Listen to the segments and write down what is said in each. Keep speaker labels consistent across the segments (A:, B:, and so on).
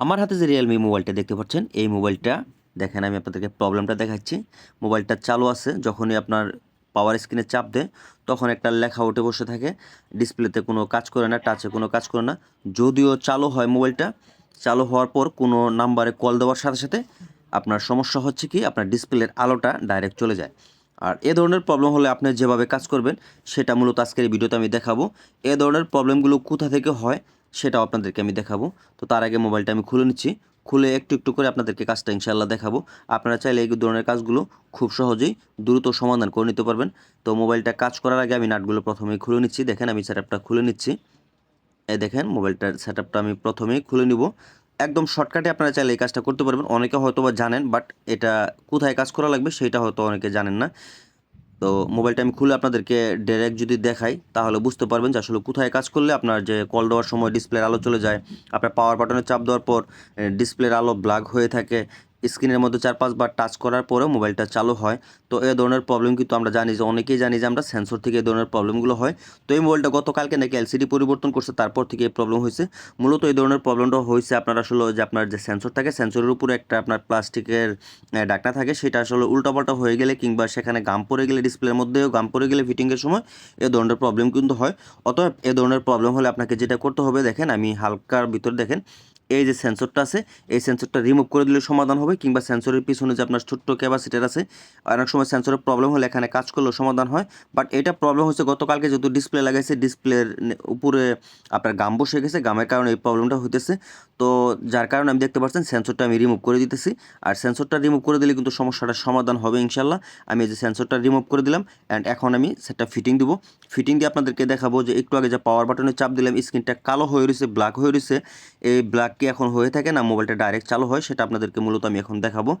A: আমার হাতে যে রিয়েলমি মোবাইলটা দেখতে পাচ্ছেন, এই মোবাইলটা দেখেন আমি আপনাদেরকে প্রবলেমটা দেখাচ্ছি। মোবাইলটা চালু আছে, যখনই আপনার পাওয়ার স্ক্রিনে চাপ দেয়, তখন একটা লেখা উঠে বসে থাকে ডিসপ্লেতে কোনো কাজ করে না টাচে কোনো কাজ করে না। যদিও চালু হয় মোবাইলটা চালু হওয়ার পর কোনো নাম্বারে কল দেওয়ার সাথে সাথে আপনার সমস্যা হচ্ছে কি, আপনার ডিসপ্লের আলোটা ডাইরেক্ট চলে যায়। আর এ ধরনের প্রবলেম হলে আপনি যেভাবে কাজ করবেন, সেটা মূলত আজকের ভিডিওতে আমি দেখাবো। এ ধরনের প্রবলেমগুলো কোথা থেকে হয় সেটাও আপনাদেরকে আমি দেখাবো। তো তার আগে মোবাইলটা আমি খুলে নিচ্ছি। খুলে একটু একটু করে আপনাদেরকে কাজটা ইনশাল্লাহ দেখাবো। আপনারা চাইলে এই ধরনের কাজগুলো খুব সহজেই দ্রুত সমাধান করে নিতে পারবেন। তো মোবাইলটা কাজ করার আগে আমি নাটগুলো প্রথমেই খুলে নিচ্ছি। দেখেন আমি সেটআপটা খুলে নিচ্ছি। এই দেখেন মোবাইলটার সেটআপটা আমি প্রথমেই খুলে নিব। একদম শর্টকাটে আপনারা চাইলে এই কাজটা করতে পারবেন। অনেকে হয়তো বা জানেন বাট এটা কোথায় কাজ করা লাগবে সেটা হয়তো অনেকে জানেন না। তো মোবাইলটা আমি খুলে আপনাদেরকে ডাইরেক্ট যদি দেখাই, তাহলে বুঝতে পারবেন যে আসলে কোথায় কাজ করলে আপনার যে কল দেওয়ার সময় ডিসপ্লের আলো চলে যায়। আপনার পাওয়ার বাটনে চাপ দেওয়ার পর ডিসপ্লের আলো ব্ল্যাক হয়ে থাকে। স্ক্রিনের মধ্যে চার পাঁচবার টাচ করার পরেও মোবাইলটা চালু হয়। তো এই ধরনের প্রবলেম কিন্তু আমরা জানি যে, অনেকেই জানি যে, আমরা সেন্সর থেকে এই ধরনের প্রবলেমগুলো হয়। তো এই মোবাইলটা গতকালকে নাকি এলসিডি পরিবর্তন করছে, তারপর থেকে এই প্রবলেম হয়েছে। মূলত এই ধরনের প্রবলেমটা হয়েছে আপনার আসলে যে আপনার যে সেন্সর থাকে সেন্সরের উপরে একটা আপনার প্লাস্টিকের ডাকনা থাকে, সেটা আসলে উল্টাপাল্টা হয়ে গেলে কিংবা সেখানে গাম পড়ে গেলে ডিসপ্লের মধ্যেও গাম পড়ে গেলে ফিটিংয়ের সময় এ ধরনের প্রবলেম কিন্তু হয়। অতএব এ ধরনের প্রবলেম হলে আপনাকে যেটা করতে হবে, দেখেন আমি হালকার ভিতর দেখেন এই যে সেন্সরটা আছে, এই সেন্সরটা রিমুভ করে দিলে সমাধান হবে কিংবা সেন্সরের পিছনে যে আপনার ছোট্ট ক্যাপাসিটার আছে, অনেক সময় সেন্সরের প্রবলেম হলে এখানে কাজ করলেও সমাধান হয়। বাট এটা প্রবলেম হচ্ছে গতকালকে যেহেতু ডিসপ্লে লাগাইছে ডিসপ্লের উপরে আপনার গাম বসে গেছে গামের কারণে এই প্রবলেমটা হইতেছে। তো যার কারণে আমি দেখতে পাচ্ছেন সেন্সরটা আমি রিমুভ করে দিতেছি। আর সেন্সরটা রিমুভ করে দিলে কিন্তু সমস্যাটার সমাধান হবে ইনশাল্লাহ আমি এই যে সেন্সরটা রিমুভ করে দিলাম অ্যান্ড এখন আমি সেটা ফিটিং দিব। ফিটিং দিয়ে আপনাদেরকে দেখাবো যে একটু আগে যে পাওয়ার বাটনে চাপ দিলাম স্ক্রিনটা কালো হয়ে রয়েছে ব্ল্যাক হয়ে রয়েছে। এই ব্ল্যাক কি এখন হয়ে থাকে না মোবাইলটা ডাইরেক্ট চালু হয়, সেটা আপনাদেরকে মূলত আমি এখন দেখাবো।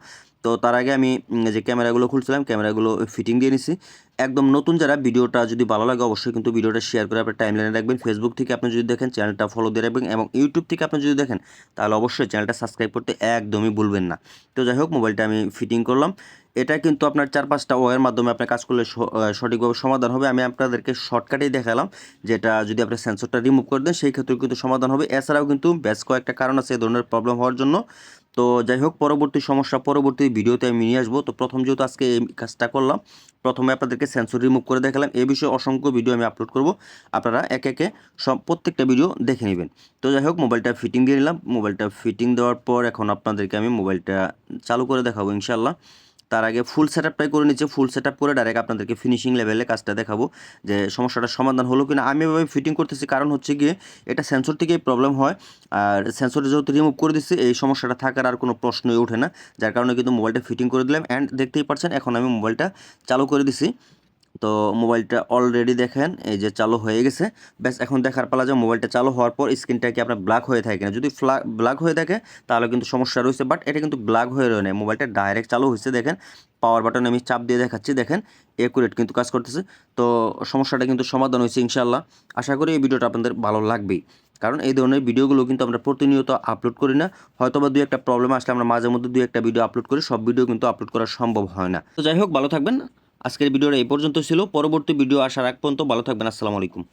A: তো তার আগে আমি যে ক্যামেরাগুলো খুলছিলাম, ক্যামেরাগুলো ফিটিং দিয়ে নিছি। একদম নতুন যারা ভিডিওটা যদি ভালো লাগে, অবশ্যই কিন্তু ভিডিওটা শেয়ার করে আপনার টাইম লাইনে রাখবেন। ফেসবুক থেকে আপনি যদি দেখেন চ্যানেলটা ফলো দিয়ে রাখবেন এবং ইউটিউব থেকে আপনি যদি দেখেন, তাহলে অবশ্যই চ্যানেলটা সাবস্ক্রাইব করতে একদমই ভুলবেন না। তো যাই হোক, মোবাইলটা আমি ফিটিং করলাম। এটা কিন্তু আপনার চার পাঁচটা ওয়ের মাধ্যমে আপনি কাজ করলে সঠিকভাবে সমাধান হবে। আমি আপনাদেরকে শর্টকাটেই দেখালাম যেটা যদি আপনি সেন্সরটা রিমুভ করে দেন, সেই ক্ষেত্রে কিন্তু সমাধান হবে। এছাড়াও কিন্তু বেশ কয়েকটা কারণ আছে এ ধরনের প্রবলেম হওয়ার জন্য। তো যাই হোক, পরবর্তী সমস্যা, পরবর্তী ভিডিওতে আমি নিয়ে আসব। তো প্রথম যেহেতু আজকে এই কাজটা করলাম, প্রথমে আপনাদেরকে সেন্সর রিমুভ করে দেখালাম। এই বিষয়ে অসংখ্য ভিডিও আমি আপলোড করব। আপনারা একে একে সব প্রত্যেকটা ভিডিও দেখে নেবেন। তো যাই হোক মোবাইলটা ফিটিং দিয়ে নিলাম। মোবাইলটা ফিটিং দেওয়ার পর এখন আপনাদেরকে আমি মোবাইলটা চালু করে দেখাবো ইনশাল্লাহ তার আগে ফুল সেট আপটাই করে নিচ্ছে ফুল সেট আপ করে ডাইরেক্ট আপনাদেরকে ফিনিশিং লেভেলে কাজটা দেখাবো যে সমস্যাটার সমাধান হলো কিনা। আমি এভাবে ফিটিং করতেছি, কারণ হচ্ছে গিয়ে এটা সেন্সর থেকেই প্রবলেম হয়। আর সেন্সরটা যেহেতু রিমুভ করে দিচ্ছি এই সমস্যাটা থাকার আর কোনো প্রশ্নই ওঠে না। যার কারণে কিন্তু মোবাইলটা ফিটিং করে দিলাম। অ্যান্ড দেখতেই পাচ্ছেন, এখন আমি মোবাইলটা চালু করে দিছি। তো মোবাইলটা অলরেডি দেখেন, এই যে চালু হয়ে গেছে। ব্যাস, এখন দেখার পালা যে মোবাইলটা চালু হওয়ার পর স্ক্রিনটা কি আপনার ব্ল্যাক হয়ে থাকে না? যদি ব্ল্যাক হয়ে থাকে, তাহলে কিন্তু সমস্যা রয়েছে বাট এটা কিন্তু ব্ল্যাক হয়ে রয়ে নেয় মোবাইলটা ডাইরেক্ট চালু হয়েছে, দেখেন। পাওয়ার বাটন আমি চাপ দিয়ে দেখাচ্ছি, দেখেন। একুরেট কিন্তু কাজ করতেছে। তো সমস্যাটা কিন্তু সমাধান হয়েছে ইনশাল্লাহ আশা করি এই ভিডিওটা আপনাদের ভালো লাগবেই। কারণ এই ধরনের ভিডিওগুলো কিন্তু আমরা প্রতিনিয়ত আপলোড করি না। হয়তো বা দুই একটা প্রবলেম আসলে আমরা মাঝে মধ্যে দুই একটা ভিডিও আপলোড করি, সব ভিডিও কিন্তু আপলোড করা সম্ভব হয় না। তো যাই হোক, ভালো থাকবেন। আজকের ভিডিওটা এই পর্যন্ত ছিল। পরবর্তী ভিডিও আসার আগ পর্যন্ত ভালো থাকবেন। আসসালামু আলাইকুম।